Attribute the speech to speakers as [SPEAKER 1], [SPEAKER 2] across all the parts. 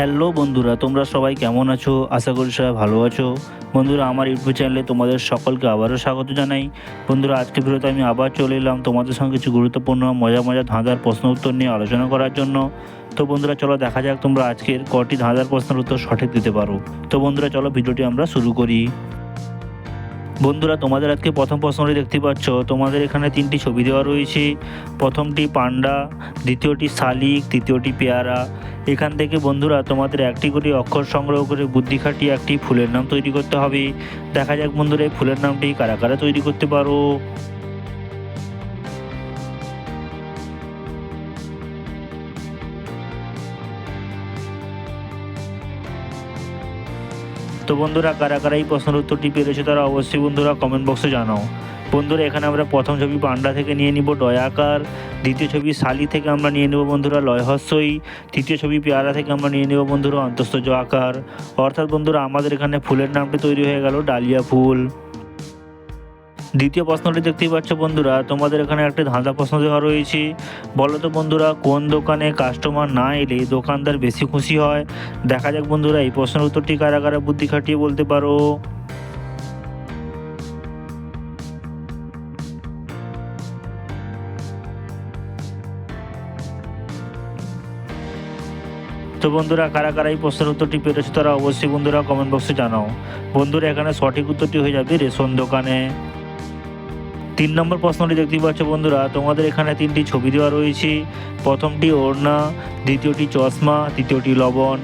[SPEAKER 1] Hello বন্ধুরা, তোমরা সবাই কেমন আছো? আশা করি সবাই ভালো আছো। বন্ধুরা, আমার ইউটিউব চ্যানেলে তোমাদের সকলকে আবারও স্বাগত জানাই। বন্ধুরা, আজকে ভিডিওতে আমি আবার চলে এলাম তোমাদের সঙ্গে কিছু গুরুত্বপূর্ণ মজা মজা ধাঁধার প্রশ্ন উত্তর নিয়ে আলোচনা করার জন্য। তো বন্ধুরা, চলো দেখা যাক তোমরা আজকের কটি ধাঁধার প্রশ্নের উত্তর সঠিক দিতে পারো। তো বন্ধুরা, চলো ভিডিওটি আমরা শুরু করি। বন্ধুরা, তোমাদের আজকে প্রথম প্রশ্নটি দেখতে পাচ্ছ। তোমাদের এখানে তিনটি ছবি দেওয়া রয়েছে। প্রথমটি পান্ডা, দ্বিতীয়টি শালিক, তৃতীয়টি পেয়ারা। এখান থেকে বন্ধুরা তোমাদের একটি করে অক্ষর সংগ্রহ করে বুদ্ধি খাটিয়ে একটি ফুলের নাম তৈরি করতে হবে। দেখা যাক বন্ধুরা এই ফুলের নামটি কারা কারা তৈরি করতে পারো। তো বন্ধুরা, কারা কারা এই প্রশ্নের উত্তরটি পেরেছে তারা অবশ্যই বন্ধুরা কমেন্ট বক্সে জানাও। বন্ধুরা, এখানে আমরা প্রথম ছবি পান্ডা থেকে নিয়ে নিব ডয়াকার দ্বিতীয় ছবি শালি থেকে আমরা নিয়ে নেব বন্ধুরা, লয়হস্যই। তৃতীয় ছবি পেয়ারা থেকে আমরা নিয়ে নেব বন্ধুরা, অন্তঃস্থ আকার অর্থাৎ বন্ধুরা, আমাদের এখানে ফুলের নামটি তৈরি হয়ে গেল, ডালিয়া ফুল। দ্বিতীয় প্রশ্নটি দেখতেই পাচ্ছ বন্ধুরা, তোমাদের এখানে একটি ধাঁধা প্রশ্ন দেওয়া রয়েছে। বলো তো বন্ধুরা, কোন দোকানে কাস্টমার না এলে দোকানদার বেশি খুশি হয়? দেখা যাক বন্ধুরা, এই প্রশ্নের উত্তরটি কারা কারা বুদ্ধি খাটিয়ে বলতে পারো। তো বন্ধুরা, কারা কারা এই প্রশ্নের উত্তরটি পেরেছে তারা অবশ্যই বন্ধুরা কমেন্ট বক্সে জানাও। বন্ধুরা, এখানে সঠিক উত্তরটি হয়ে যাবে রেশন দোকানে। তিন নম্বর প্রশ্নটি দেখতে পাচ্ছ বন্ধুরা, তোমাদের এখানে তিনটি ছবি দেওয়া রয়েছে। প্রথমটি ওড়না, দ্বিতীয়টি চশমা, তৃতীয়টি লবণ।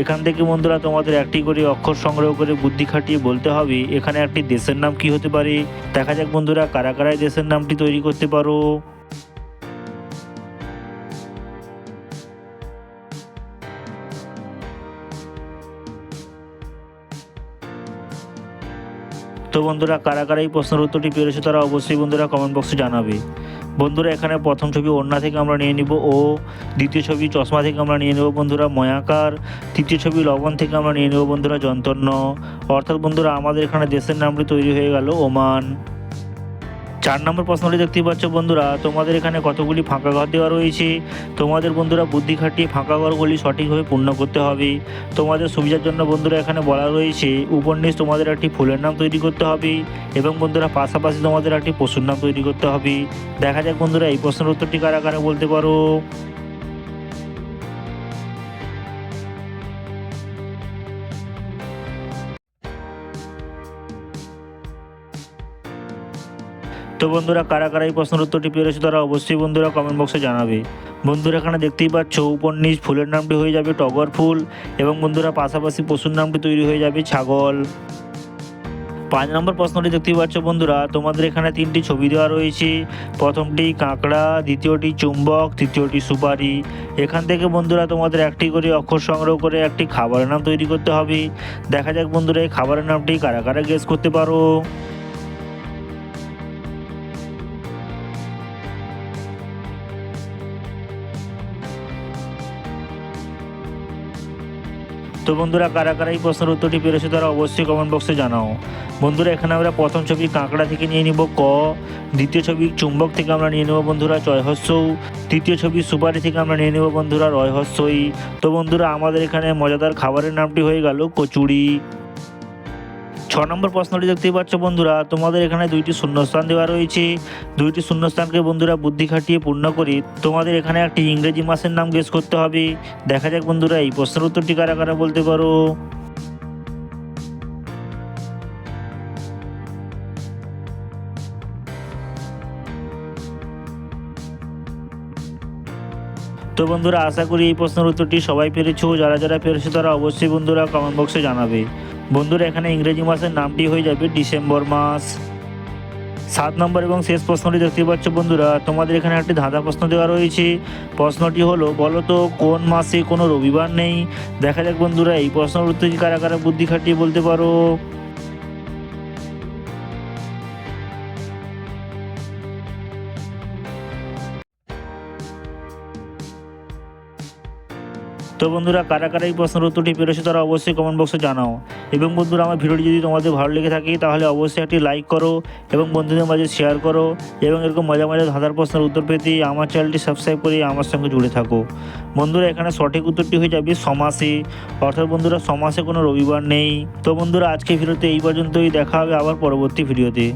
[SPEAKER 1] এখান থেকে বন্ধুরা, তোমাদের একটি করে অক্ষর সংগ্রহ করে বুদ্ধি খাটিয়ে বলতে হবে, এখানে একটি দেশের নাম কি হতে পারে? দেখা যাক বন্ধুরা, কারা কারাই দেশের নামটি তৈরি করতে পারো। তো বন্ধুরা, কারা কারা এই প্রশ্নের উত্তরটি পেরেছে তারা অবশ্যই বন্ধুরা কমেন্ট বক্সে জানাবে। বন্ধুরা, এখানে প্রথম ছবি ওড়না থেকে আমরা নিয়ে নিব ও দ্বিতীয় ছবি চশমা থেকে আমরা নিয়ে নেব বন্ধুরা, ময়াকার। তৃতীয় ছবি লবণ থেকে আমরা নিয়ে নেব বন্ধুরা যন্ত্রণ অর্থাৎ বন্ধুরা, আমাদের এখানে দেশের নামটি তৈরি হয়ে গেল ওমান। চার নম্বর প্রশ্নটি দেখতে পাচ্ছ বন্ধুরা, তোমাদের এখানে কতগুলি ফাঁকা ঘর দেওয়া রয়েছে? তোমাদের বন্ধুরা বুদ্ধি খাটিয়ে ফাঁকা ঘরগুলি সঠিকভাবে পূর্ণ করতে হবে। তোমাদের সুবিধার জন্য বন্ধুরা এখানে বলা রয়েছে, উপন্যাস তোমাদের একটি ফুলের নাম তৈরি করতে হবে এবং বন্ধুরা পাশাপাশি তোমাদের একটি পশুর নাম তৈরি করতে হবে। দেখা যাক বন্ধুরা, এই প্রশ্নের উত্তরটি কারা কারা বলতে পারো? তো বন্ধুরা, কারা কারা এই প্রশ্নের উত্তরটি পেরেছে তারা অবশ্যই বন্ধুরা কমেন্ট বক্সে জানাবে। বন্ধুরা, এখানে দেখতেই পাচ্ছ উপন্যাস ফুলের নামটি হয়ে যাবে টগর ফুল এবং বন্ধুরা, পাশাপাশি পশুর নামটি তৈরি হয়ে যাবে ছাগল। পাঁচ নম্বর প্রশ্নটি দেখতেই পাচ্ছ বন্ধুরা, তোমাদের এখানে তিনটি ছবি দেওয়া রয়েছে। প্রথমটি কাঁকড়া, দ্বিতীয়টি চুম্বক, তৃতীয়টি সুপারি। এখান থেকে বন্ধুরা, তোমাদের একটি করে অক্ষর সংগ্রহ করে একটি খাবারের নাম তৈরি করতে হবে। দেখা যাক বন্ধুরা, এই খাবারের নামটি কারা কারা গেস করতে পারো। তো বন্ধুরা, কারা কারা এই প্রশ্নের উত্তরটি পেরেছে তারা অবশ্যই কমেন্ট বক্সে জানাও। বন্ধুরা, এখানে আমরা প্রথম ছবি কাঁকড়া থেকে নিয়ে নিব, ক। দ্বিতীয় ছবি চুম্বক থেকে আমরা নিয়ে নেব বন্ধুরা চয়হস্যৌ তৃতীয় ছবি সুপারি থেকে আমরা নিয়ে নেব বন্ধুরা রয়হস্যই তো বন্ধুরা, আমাদের এখানে মজাদার খাবারের নামটি হয়ে গেল কচুরি। ছ নম্বর প্রশ্নটি দেখতেই পাচ্ছ বন্ধুরা, তোমাদের এখানে দুইটি শূন্যস্থান দেওয়া রয়েছে। দুইটি শূন্যস্থানকে বন্ধুরা বুদ্ধি খাটিয়ে পূর্ণ করে, তোমাদের এখানে একটি ইংরেজি মাসের নাম গেস করতে হবে। দেখা যাক বন্ধুরা, এই প্রশ্নের উত্তরটি কারা কারা বলতে পারো? তো বন্ধুরা, আশা করি এই প্রশ্নের উত্তরটি সবাই পেরেছ। যারা যারা পেরেছ তারা অবশ্যই বন্ধুরা কমেন্ট বক্সে জানাবে। বন্ধুরা, এখানে ইংরেজি মাসের নামটি হয়ে যাবে ডিসেম্বর মাস। সাত নম্বর এবং শেষ প্রশ্নটি দেখতে পাচ্ছ বন্ধুরা, তোমাদের এখানে একটি ধাঁধা প্রশ্ন দেওয়া রয়েছে। প্রশ্নটি হলো, বলো তো, কোন মাসে কোনো রবিবার নেই? দেখা যাক বন্ধুরা, এই প্রশ্নের উত্তর কি কারা কারা বুদ্ধি খাটিয়ে বলতে পারো। তো বন্ধুরা, কারা কারা এই প্রশ্নের উত্তরটি পেরেছে তারা অবশ্যই কমেন্ট বক্সে জানাও। এবং বন্ধুরা, আমার ভিডিওটি যদি তোমাদের ভালো লেগে থাকে, তাহলে অবশ্যই একটি লাইক করো এবং বন্ধুদের মাঝে শেয়ার করো এবং এরকম মজা মজা ধাঁধার প্রশ্নের উত্তর পেতে আমার চ্যানেলটি সাবস্ক্রাইব করে আমার সঙ্গে জুড়ে থাকো। বন্ধুরা, এখানে সঠিক উত্তরটি হয়ে যাবে সমাসে। অর্থাৎ বন্ধুরা, সমাসে কোনো রবিবার নেই। তো বন্ধুরা আজকে ভিডিওতে এই পর্যন্তই। দেখা হবে আবার পরবর্তী ভিডিওতে।